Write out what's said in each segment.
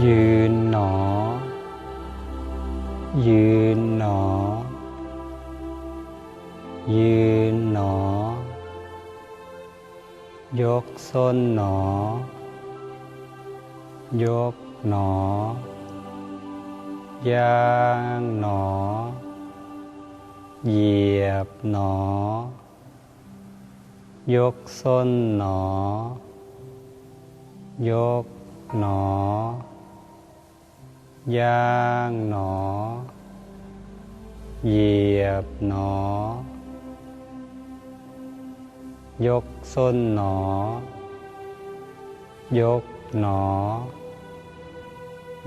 ยืนหนอ ยืนหนอ ยืนหนอ ยกส้นหนอ ยกหนอย่างหนอ เหยียบหนอ ยกส้นหนอ ยกหนอ ย่างหนอ เหยียบหนอ ยกส้นหนอ ยกหน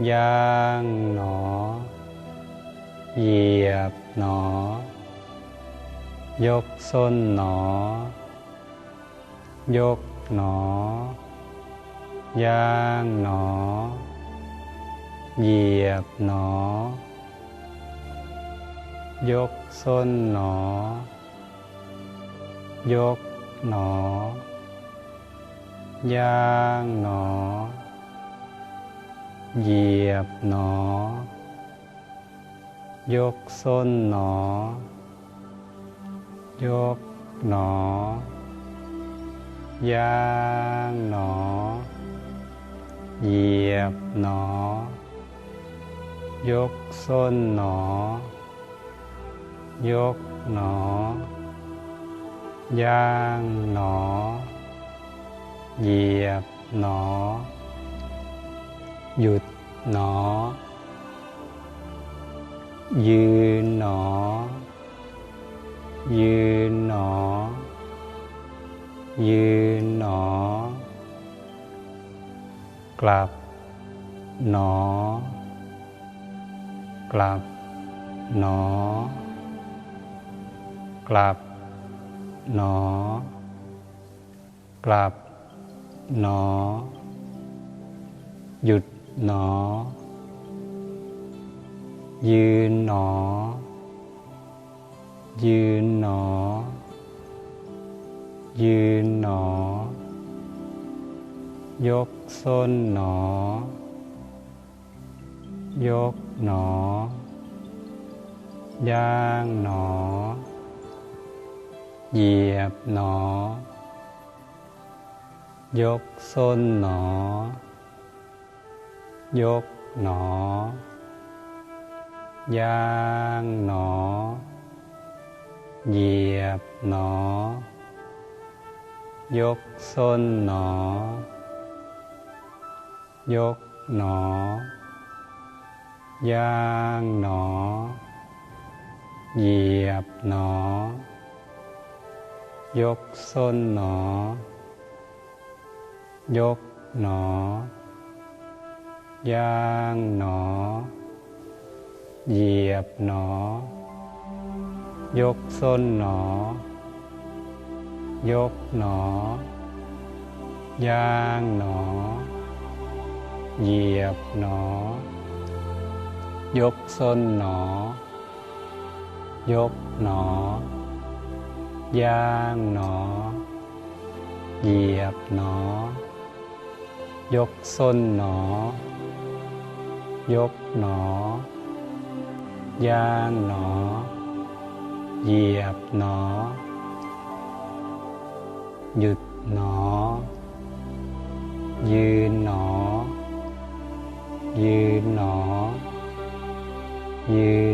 อย่างหนอ เหยียบหนอ ยกส้นหนอ ยกหนอย่างหนอ เหยียบหนอ ยกส้นหนอ ยกหนอย่างหนอ เหยียบหนอ ยกส้นหนอ ยกหนอย่างหนอ เหยียบหนอ ยกส้นหนอ ยกหนอ ย่างหนอ เหยียบหนอ หยุดหนอ ยืนหนอ ยืนหนอ ยืนหนอ กลับหนอ กลับ หนอ กลับ หนอ กลับ หนอ หยุดหนอ ยืนหนอ ยืนหนอ ยืนหนอ ยกส้นหนอ ยกหนอย่างหนอ เหยียบหนอ ยกส้นหนอ ยกหนอย่างหนอ เหยียบหนอ ยกส้นหนอ ยกหนอ ย่างหนอ เหยียบหนอ ยกส้นหนอ ยกหนอย่างหนอ เหยียบหนอ ยกส้นหนอ ยกหนอย่างหนอ เหยียบหนอ ยกส้นหนอ ยกหนอย่างหนอ เหยียบหนอ ยกส้นหนอ ยกหนอย่างหนอ เหยียบหนอ หยุดหนอ ยืนหนอ ยืนหนอ Như